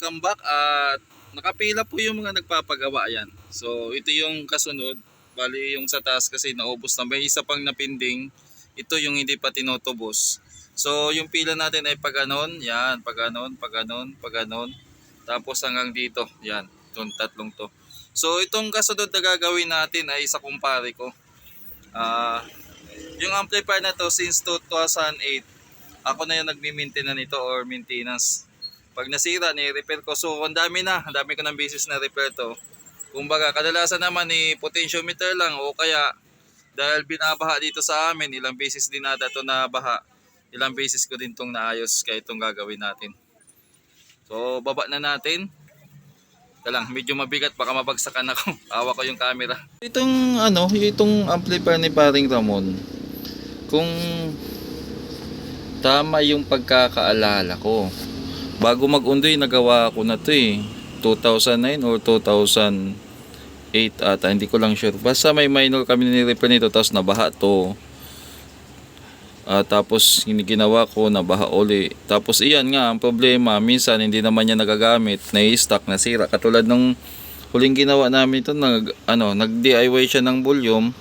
welcome back at nakapila po yung mga nagpapagawa yan. So ito yung kasunod, bali yung sa taas kasi naubos na. May isa pang napinding, ito yung hindi pa tinutubos. So yung pila natin ay paganon, yan, paganon, paganon, paganon. Tapos hanggang dito, yan, itong tatlong to. So itong kasunod na gagawin natin ay sa kumpare ko. Ah, yung amplifier na to since 2008, ako na yung nagmi-maintain na nito or maintenance. Pag nasira, ni-repair ko. So, ang dami na. Ang dami ko ng business na repair to. Kumbaga, kadalasan naman ni potentiometer lang o kaya dahil binabaha dito sa amin, ilang beses din nata to na baha. Ilang beses ko din tong naayos kaya itong gagawin natin. So, baba na natin. Ito lang, medyo mabigat baka mabagsakan ako. Awa ko yung camera. Itong ano, itong amplifier ni Paring Ramon. Kung tama yung pagkakaalala ko. Bago mag-undoy, nagawa ko na to eh. 2009 or 2008 ata, hindi ko lang sure. Basta may minor kami ni-repair nito, tapos nabaha to. Ah, tapos ginawa ko, nabaha uli. Tapos iyan nga, ang problema, minsan hindi naman niya nagagamit, na-stock, nasira. Katulad nung huling ginawa namin ito, nag, ano, nag-DIY siya ng volume.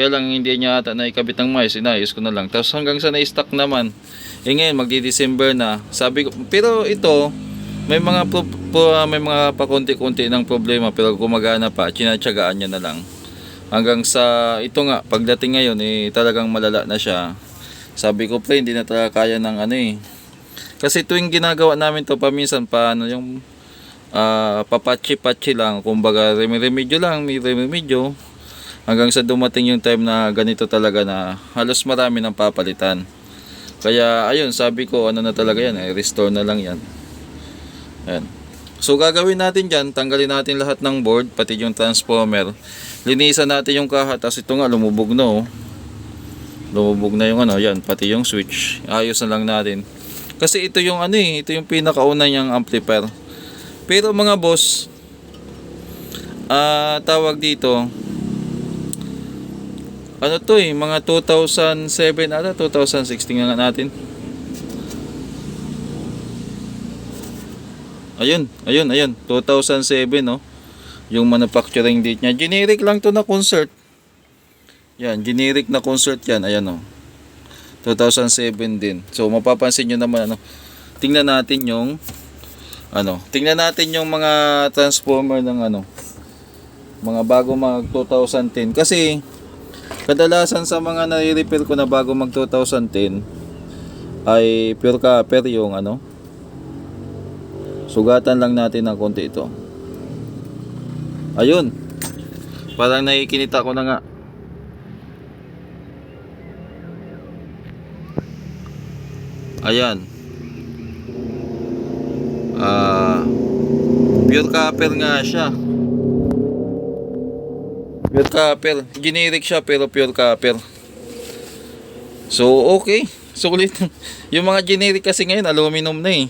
Kaya lang hindi niya ata naikabit ng mais, inayos ko na lang. Tapos hanggang sa na-stock naman, eh ngayon magdi-December na. Sabi ko, pero ito, may mga pro, pro- may mga pakunti-kunti ng problema pero gumagana pa, tsinatsagaan niya na lang. Hanggang sa ito nga, pagdating ngayon eh talagang malala na siya. Sabi ko pre, hindi na talaga kaya ng ano eh. Kasi tuwing ginagawa namin to paminsan pa ano yung ah papatchi-patchi lang, kumbaga remedyo lang, may remedyo hanggang sa dumating yung time na ganito talaga na halos marami ng papalitan. Kaya ayun, sabi ko ano na talaga yan, eh, restore na lang yan. Ayan. So gagawin natin dyan, tanggalin natin lahat ng board, pati yung transformer. Linisan natin yung kaha, tapos ito nga lumubog na oh. Lumubog na yung ano, yan, pati yung switch. Ayos na lang natin. Kasi ito yung ano eh, ito yung pinakauna niyang amplifier. Pero mga boss, ah tawag dito, ano to eh, mga 2007 ata, 2016 nga natin. Ayun, ayun, ayun, 2007 no. Yung manufacturing date niya. Generic lang to na concert. Yan, generic na concert yan, ayan oh. 2007 din. So mapapansin nyo naman ano, tingnan natin yung ano, tingnan natin yung mga transformer ng ano, mga bago mag 2010 kasi kadalasan sa mga nare-repair ko na bago mag 2010 ay pure copper yung ano sugatan lang natin ng konti ito. Ayun. Parang nakikinita ko na nga. Ayan. Ah pure copper nga siya copper. Generic siya pero pure copper. So, okay. Sulit. yung mga generic kasi ngayon, aluminum na eh.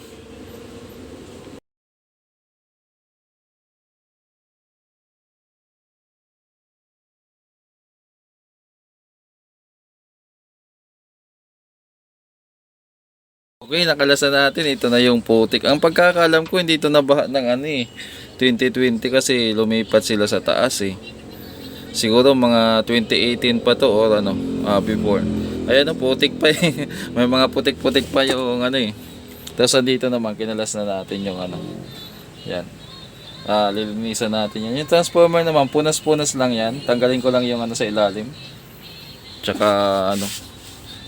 Okay, nakalasan natin. Ito na yung putik. Ang pagkakalam ko, hindi ito nabaha ng ano eh. 2020 kasi lumipat sila sa taas eh. Siguro mga 2018 pa to or ano, ah, before. Ayan o, putik pa eh. May mga putik-putik pa yung ano eh. Tapos andito naman, kinalas na natin yung ano. Yan. Ah, lilinisan natin yan. Yung transformer naman, punas-punas lang yan. Tanggalin ko lang yung ano sa ilalim. Tsaka ano,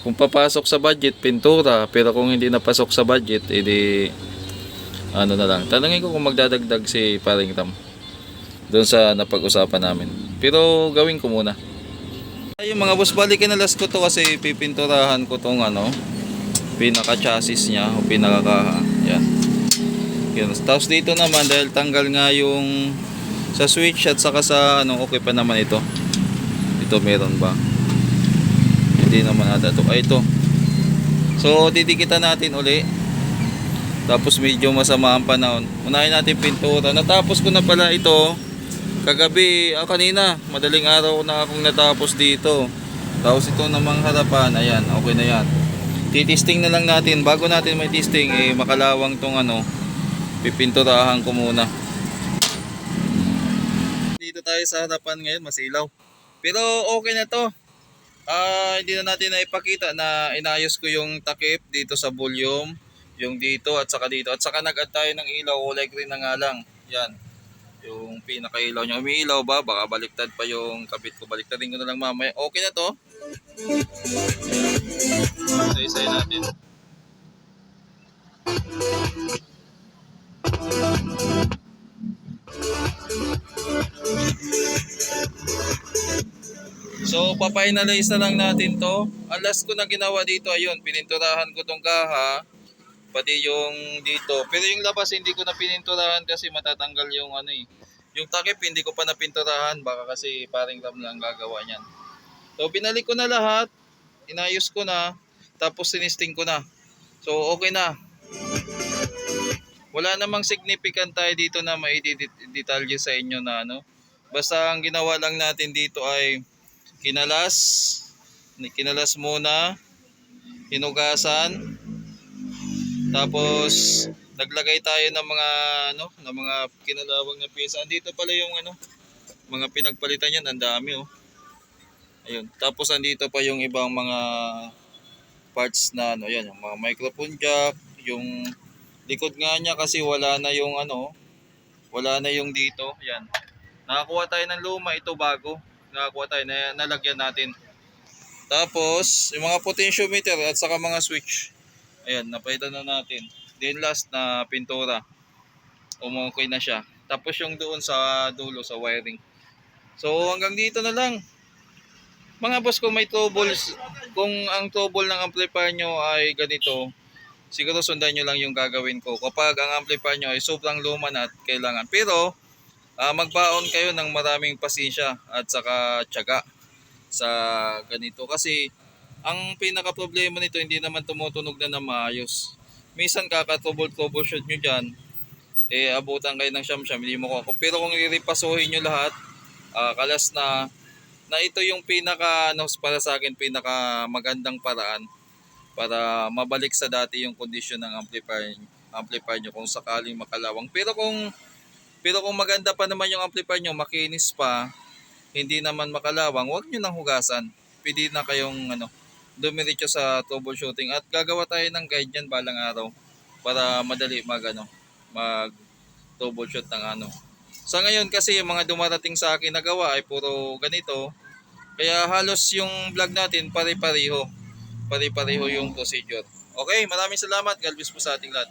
kung papasok sa budget, pintura. Pero kung hindi napasok sa budget, edi ano na lang. Tanungin ko kung magdadagdag si Paring Ram doon sa napag-usapan namin. Pero gawin ko muna. Ay, Yung mga boss, balikin na last ko to kasi pipinturahan ko tong ano, pinaka chassis niya o pinaka. Yan. Yan. Tapos dito naman dahil tanggal nga yung sa switch at saka sa ano, okay pa naman ito. Ito meron ba? Hindi naman ata ito. Ay ito. So didikitan natin uli. Tapos medyo masama ang panahon. Unahin natin pintura. Natapos ko na pala ito. Kagabi, ah, kanina, madaling araw na akong natapos dito. Tapos ito namang harapan, ayan, okay na yan. Titisting na lang natin, bago natin may testing, eh, makalawang tong ano, Pipinturahan ko muna. Dito tayo sa harapan ngayon, masilaw. Pero okay na to. Ah, hindi na natin na ipakita na inayos ko yung takip dito sa volume, yung dito at saka dito. At saka nag-add tayo ng ilaw, kulay green na nga lang. Yan. Yung pinakailaw niya. Umiilaw ba? Baka baliktad pa yung kabit ko. Baliktadin ko na lang mamaya. Okay na to. Isa-isay natin. So, papainalize na lang natin to. Ang last ko na ginawa dito, ayun, pininturahan ko tong kaha, pati yung dito. Pero yung labas, hindi ko na pininturahan kasi matatanggal yung ano eh. Yung takip, hindi ko pa napinturahan, baka kasi paring ram lang gagawa niyan. So, binalik ko na lahat, inayos ko na, tapos sinisting ko na. So, okay na. Wala namang significant tayo dito na mai-detalye sa inyo na ano. Basta ang ginawa lang natin dito ay kinalas, kinalas muna, hinugasan, tapos naglagay tayo ng mga ano, ng mga kinalawang na pyesa. Andito pala yung ano, mga pinagpalitan yan, ang dami oh. Ayun. Tapos andito pa yung ibang mga parts na ano, yan, yung mga microphone jack, yung likod nga niya kasi wala na yung ano, wala na yung dito, yan. Nakakuha tayo ng luma, ito bago. Nakakuha tayo, na, nalagyan natin. Tapos, yung mga potentiometer at saka mga switch. Ayan, napalitan na natin. Then last na pintura. Umukay na siya. Tapos yung doon sa dulo, sa wiring. So hanggang dito na lang. Mga boss, kung may troubles, kung ang trouble ng amplifier nyo ay ganito, siguro sundan nyo lang yung gagawin ko. Kapag ang amplifier nyo ay sobrang luma na at kailangan. Pero, ah, magbaon kayo ng maraming pasensya at saka tiyaga sa ganito. Kasi, ang pinaka problema nito hindi naman tumutunog na na maayos. Minsan kaka-trouble-troubleshoot nyo dyan, eh abutan kayo ng siyam-siyam, hindi mo ko Pero kung iripasuhin nyo lahat, ah, kalas na, na ito yung pinaka, ano, para sa akin, pinaka magandang paraan para mabalik sa dati yung kondisyon ng amplifier amplifier nyo kung sakaling makalawang. Pero kung pero kung maganda pa naman yung amplifier nyo, makinis pa, hindi naman makalawang, huwag nyo nang hugasan. Pwede na kayong ano, dumiretso sa troubleshooting at gagawa tayo ng guide yan balang araw para madali mag ano, mag troubleshoot ng ano. Sa ngayon kasi yung mga dumarating sa akin na gawa ay puro ganito. Kaya halos yung vlog natin pare-pareho. Pare-pareho yung procedure. Okay, maraming salamat. God po sa ating lahat.